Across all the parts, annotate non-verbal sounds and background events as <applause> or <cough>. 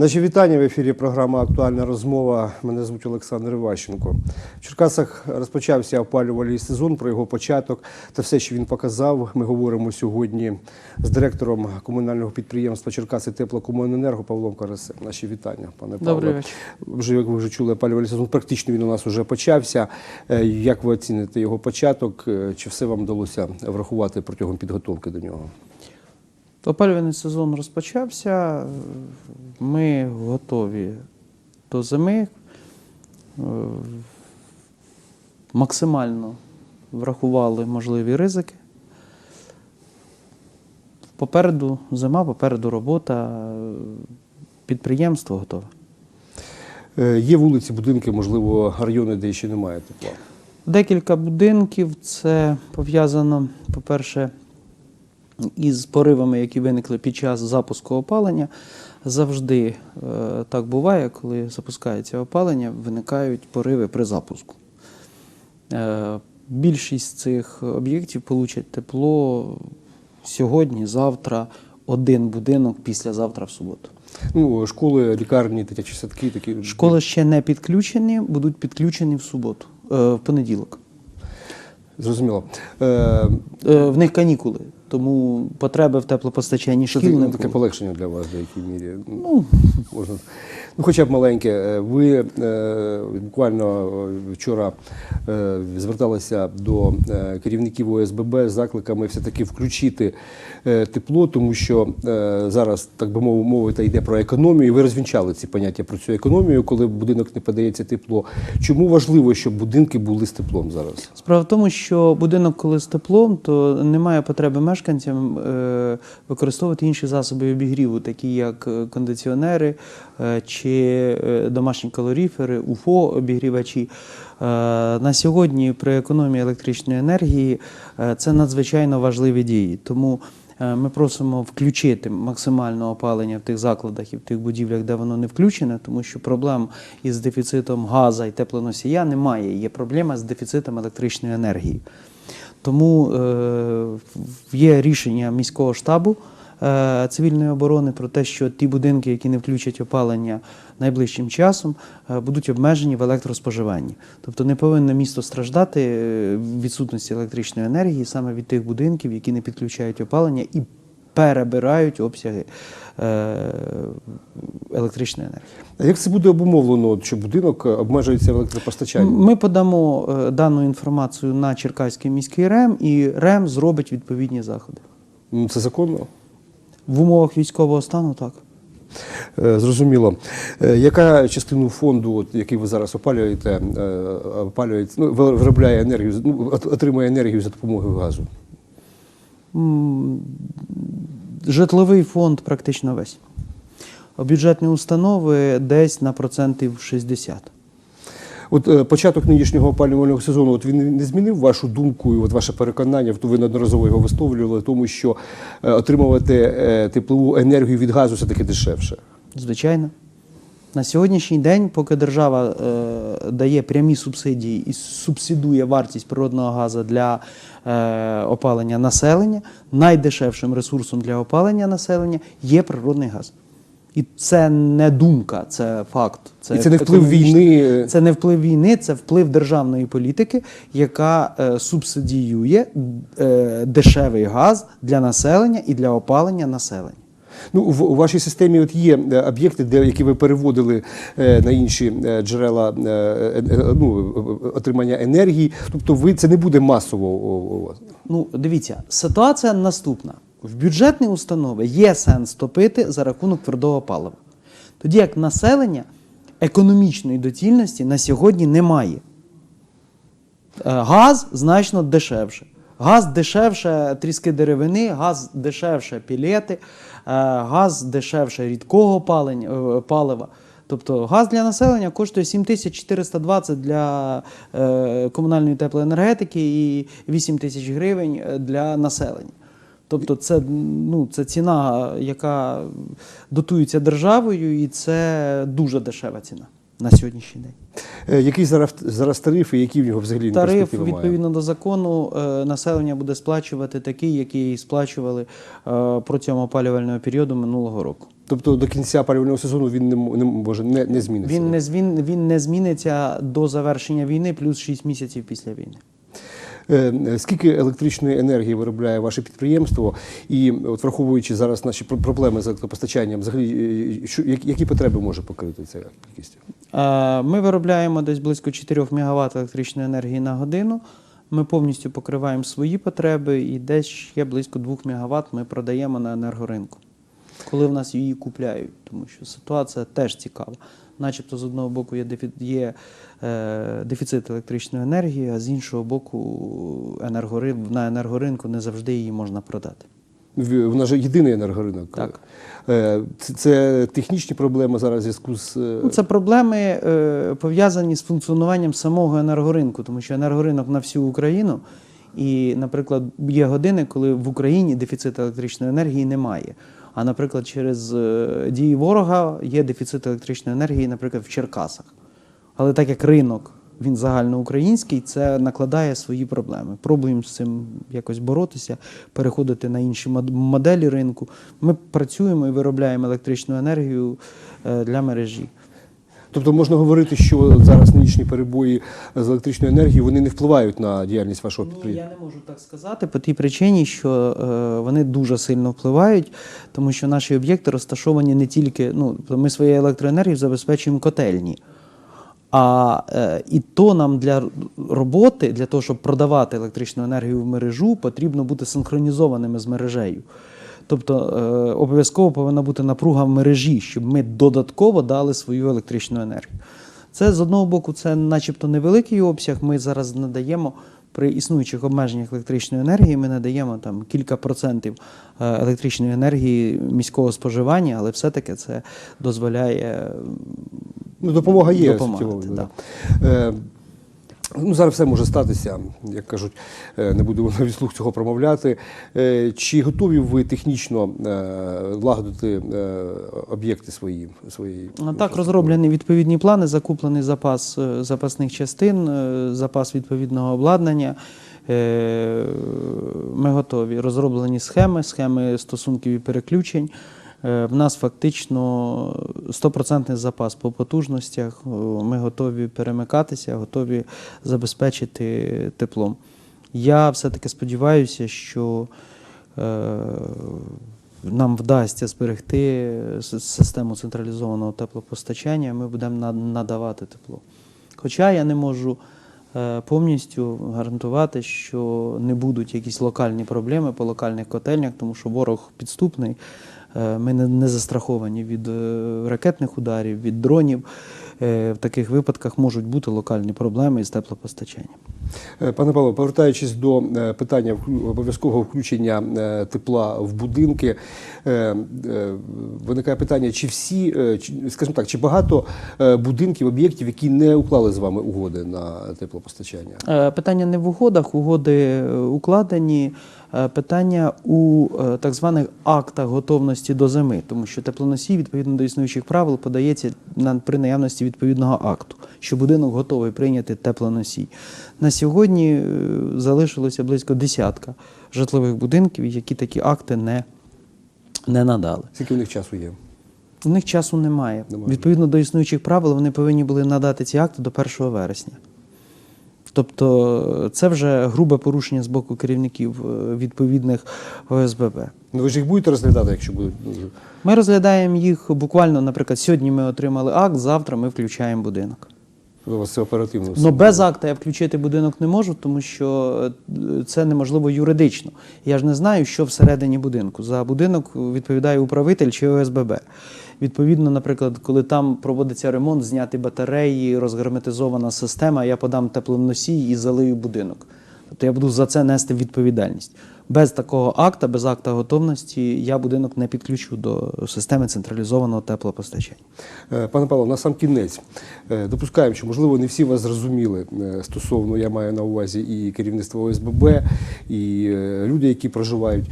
Наші вітання в ефірі. Програма Актуальна розмова. Мене звуть Олександр Іващенко. В Черкасах розпочався опалювальний сезон. Про його початок та все, що він показав. Ми говоримо сьогодні з директором комунального підприємства Черкаси Теплокомуненерго Павлом Карасем. Наші вітання, пане Павло. Вечір. Вже як ви вже чули, опалювальний сезон. Практично він у нас вже почався. Е, Як ви оціните його початок? Е, Чи все вам вдалося врахувати протягом підготовки до нього? Опалювальний сезон розпочався. Ми готові до зими. Е, Максимально врахували можливі ризики. Попереду зима, попереду робота. Підприємство готове. Е, Є вулиці, будинки, можливо, райони, де ще немає тепла. Декілька будинків. Це пов'язано, по-перше, із поривами, які виникли під час запуску опалення. Завжди е, так буває, коли запускається опалення, виникають пориви при запуску. Е, більшість цих об'єктів получать тепло сьогодні, завтра, один будинок післязавтра в суботу. Ну, школи, лікарні, дитячі садки, такі Школи ще не підключені, будуть підключені в суботу, е, в понеділок. Зрозуміло. Е, Е, В них канікули, тому потреби в теплопостачанні Що шкіл це не таке було. полегшення для вас в деякій мірі? Ну, можна. Ну, хоча б маленьке. Е, Ви е, буквально е, вчора е, зверталися до е, керівників ОСББ з закликами все-таки включити е, тепло, тому що е, зараз, так би мов- мовити, йде про економію. І ви розвінчали ці поняття про цю економію, коли будинок не подається тепло. Чому важливо, щоб будинки були з теплом зараз? Справа в тому, що будинок, коли з теплом, то немає потреби мешканцям е, використовувати інші засоби обігріву, такі як е, кондиціонери е, чи домашні калоріфери, УФО обігрівачі. Е, На сьогодні при економії електричної енергії це надзвичайно важливі дії. Тому ми просимо включити максимальне опалення в тих закладах і в тих будівлях, де воно не включене, тому що проблем із дефіцитом газу і теплоносія немає. Є проблема з дефіцитом електричної енергії. Тому е, є рішення міського штабу е, цивільної оборони про те, що ті будинки, які не включать опалення найближчим часом, е, будуть обмежені в електроспоживанні. Тобто не повинно місто страждати відсутності електричної енергії саме від тих будинків, які не підключають опалення і перебирають обсяги е, електричної енергії. А як це буде обумовлено, що будинок е, обмежується в електропостачанні? Ми подамо е, дану інформацію на Черкаський міський РЕМ, і РЕМ зробить відповідні заходи. Це законно? В умовах військового стану так. Зрозуміло. Яка частину фонду, який ви зараз опалюєте, опалюється, ну, виробляє енергію, ну, отримує енергію за допомогою газу? Житловий фонд практично весь. А Бюджетні установи десь на процентів 60. От е, початок нинішнього опалювального сезону, от він не змінив вашу думку і от ваше переконання, то ви неодноразово його висловлювали, тому що е, отримувати е, теплову енергію від газу все-таки дешевше. Звичайно. На сьогоднішній день, поки держава е, дає прямі субсидії і субсидує вартість природного газу для е, опалення населення, найдешевшим ресурсом для опалення населення є природний газ. І це не думка, це факт. І це не вплив війни. Це не вплив війни, це вплив державної політики, яка е, субсидіює е, дешевий газ для населення і для опалення населення. Ну, в, у вашій системі от є е, об'єкти, де, які ви переводили е, на інші е, джерела ну, отримання енергії. Тобто ви це не буде масово у- вас. Ну, дивіться, ситуація наступна. В бюджетні установи є сенс топити за рахунок твердого палива. Тоді як населення економічної доцільності на сьогодні немає. Газ значно дешевше. Газ дешевше тріски деревини, газ дешевше пілети, е, газ дешевше рідкого е, палива. Тобто газ для населення коштує 7420 для е, комунальної теплоенергетики і 8 тисяч гривень е, для населення. Тобто це, ну, це ціна, яка дотується державою, і це дуже дешева ціна на сьогоднішній день. Е, Який зараз, зараз тариф і які в нього взагалі Тариф має? відповідно до закону е, населення буде сплачувати такий, який сплачували е, протягом опалювального періоду минулого року. Тобто до кінця опалювального сезону він не, не може не, не зміниться. Він не, звін, він не зміниться до завершення війни плюс 6 місяців після війни. Е, е, Скільки електричної енергії виробляє ваше підприємство? І от враховуючи зараз наші проблеми з електропостачанням, взагалі, е, що, які потреби може покрити ця кількість? Е, Ми виробляємо десь близько 4 МВт електричної енергії на годину. Ми повністю покриваємо свої потреби і десь ще близько 2 МВт ми продаємо на енергоринку, коли в нас її купляють, тому що ситуація теж цікава. Начебто, з одного боку є, є е, дефіцит електричної енергії, а з іншого боку, енергорин, на енергоринку не завжди її можна продати. В- Вона ж єдиний енергоринок. Так. Це, це технічні проблеми зараз в зв'язку з е, Ну, це проблеми е, пов'язані з функціонуванням самого енергоринку, тому що енергоринок на всю Україну. І, наприклад, є години, коли в Україні дефіциту електричної енергії немає. А, наприклад, через е, дії ворога є дефіцит електричної енергії, наприклад, в Черкасах. Але так як ринок він загальноукраїнський, це накладає свої проблеми. Пробуємо з цим якось боротися, переходити на інші моделі ринку. Ми працюємо і виробляємо електричну енергію е, для мережі. Тобто можна говорити, що зараз нинішні перебої з електричною енергією вони не впливають на діяльність вашого Ні, я не можу так сказати по тій причині, що е, вони дуже сильно впливають, тому що наші об'єкти розташовані не тільки. Ну, ми своєю електроенергією забезпечуємо котельні. А е, і то нам для роботи, для того, щоб продавати електричну енергію в мережу, потрібно бути синхронізованими з мережею. Тобто е, обов'язково повинна бути напруга в мережі, щоб ми додатково дали свою електричну енергію. Це з одного боку, це начебто невеликий обсяг. Ми зараз надаємо при існуючих обмеженнях електричної енергії, ми надаємо там кілька процентів е, електричної енергії міського споживання, але все-таки це дозволяє Ну, допомога є Допомагати, да. Ну, зараз все може статися, як кажуть, е, не будемо <laughs> на відслух цього промовляти. Е, Чи готові ви технічно е, лагодити е, об'єкти свої? свої Так, розроблені відповідні плани, закуплений запас запасних частин, запас відповідного обладнання. Ми готові. Розроблені схеми, схеми стосунків і переключень. Е, В нас фактично 100% запас по потужностях. Е, Ми готові перемикатися, готові забезпечити теплом. Я все-таки сподіваюся, що е, нам вдасться зберегти систему централізованого теплопостачання, ми будемо надавати тепло. Хоча я не можу повністю гарантувати, що не будуть якісь локальні проблеми по локальних котельнях, тому що ворог підступний. Е, Ми не, застраховані від е, ракетних ударів, від дронів. Е, В таких випадках можуть бути локальні проблеми із теплопостачанням. Пане Павло, повертаючись до питання обов'язкового включення тепла в будинки, виникає питання, чи всі, скажімо так, чи багато будинків, об'єктів, які не уклали з вами угоди на теплопостачання? Питання не в угодах, угоди укладені. Е, Питання у е, так званих актах готовності до зими, тому що теплоносій, відповідно до існуючих правил, подається при наявності відповідного акту, що будинок готовий прийняти теплоносій. На сьогодні е, залишилося близько десятка житлових будинків, які такі акти не, не надали. Скільки у них часу є? У них часу немає. Немає. Відповідно до існуючих правил, вони повинні були надати ці акти до 1 вересня. Тобто це вже грубе порушення з боку керівників е, відповідних ОСББ. Ну ви ж їх будете розглядати, якщо будуть. Ми розглядаємо їх буквально, наприклад, сьогодні ми отримали акт, завтра ми включаємо будинок. Це оперативно. Ну без акта я включити будинок не можу, тому що е, це неможливо юридично. Я ж не знаю, що всередині будинку. За будинок відповідає управитель чи ОСББ. Відповідно, наприклад, коли там проводиться ремонт, зняти батареї, розгерметизована система, я подам теплоносій і залию будинок. Тобто я буду за це нести відповідальність. Без такого акта, без акта готовності, я будинок не підключу до системи централізованого теплопостачання. Е, Пане Павло, на сам кінець е, допускаємо, що можливо не всі вас зрозуміли е, стосовно, я маю на увазі і керівництво ОСББ, і люди, які проживають.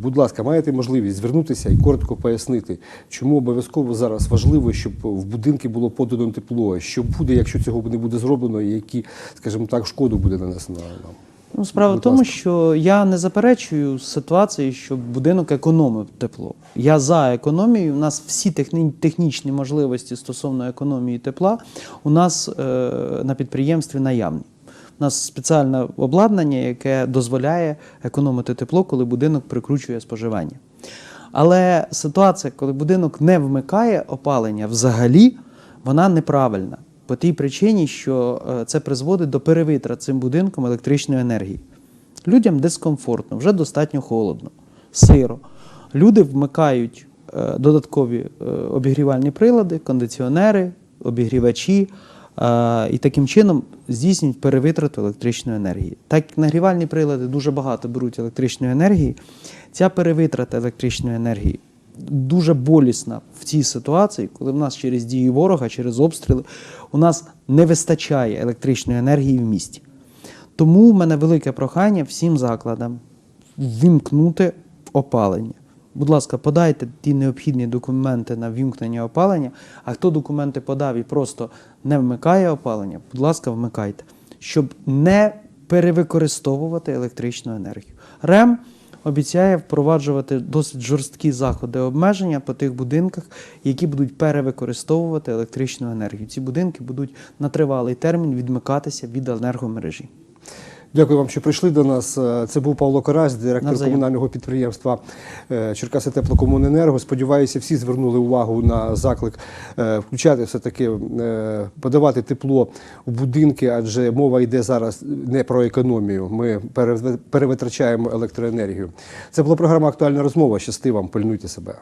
Будь ласка, маєте можливість звернутися і коротко пояснити, чому обов'язково зараз важливо, щоб в будинки було подано тепло, що буде, якщо цього не буде зроблено, і які, скажімо так, шкоду буде нанесено нам. Ну, справа в тому, ласка. що я не заперечую ситуації, що будинок економив тепло. Я за економію. У нас всі техні- технічні можливості стосовно економії тепла у нас е, на підприємстві наявні. У нас спеціальне обладнання, яке дозволяє економити тепло, коли будинок прикручує споживання. Але ситуація, коли будинок не вмикає опалення взагалі, вона неправильна. По тій причині, що е, це призводить до перевитрат цим будинком електричної енергії. Людям дискомфортно, вже достатньо холодно, сиро. Люди вмикають е, додаткові е, обігрівальні прилади, кондиціонери, обігрівачі, і таким чином здійснюють перевитрату електричної енергії. Так як нагрівальні прилади дуже багато беруть електричної енергії, ця перевитрата електричної енергії дуже болісна в цій ситуації, коли в нас через дії ворога, через обстріли, у нас не вистачає електричної енергії в місті. Тому в мене велике прохання всім закладам ввімкнути опалення. Будь ласка, подайте ті необхідні документи на ввімкнення опалення. А хто документи подав і просто не вмикає опалення, будь ласка, вмикайте, щоб не перевикористовувати електричну енергію. РЕМ обіцяє впроваджувати досить жорсткі заходи обмеження по тих будинках, які будуть перевикористовувати електричну енергію. Ці будинки будуть на тривалий термін відмикатися від енергомережі. Дякую вам, що прийшли до нас. Е, Це був Павло Карась, директор Навзаєм. комунального підприємства е, Черкаси Теплокомуненерго. Сподіваюся, всі звернули увагу на заклик е, включати все таки подавати тепло в будинки, адже мова йде зараз не про економію. Ми перев- перевитрачаємо електроенергію. Це була програма Актуальна розмова. Щасти вам, пильнуйте себе.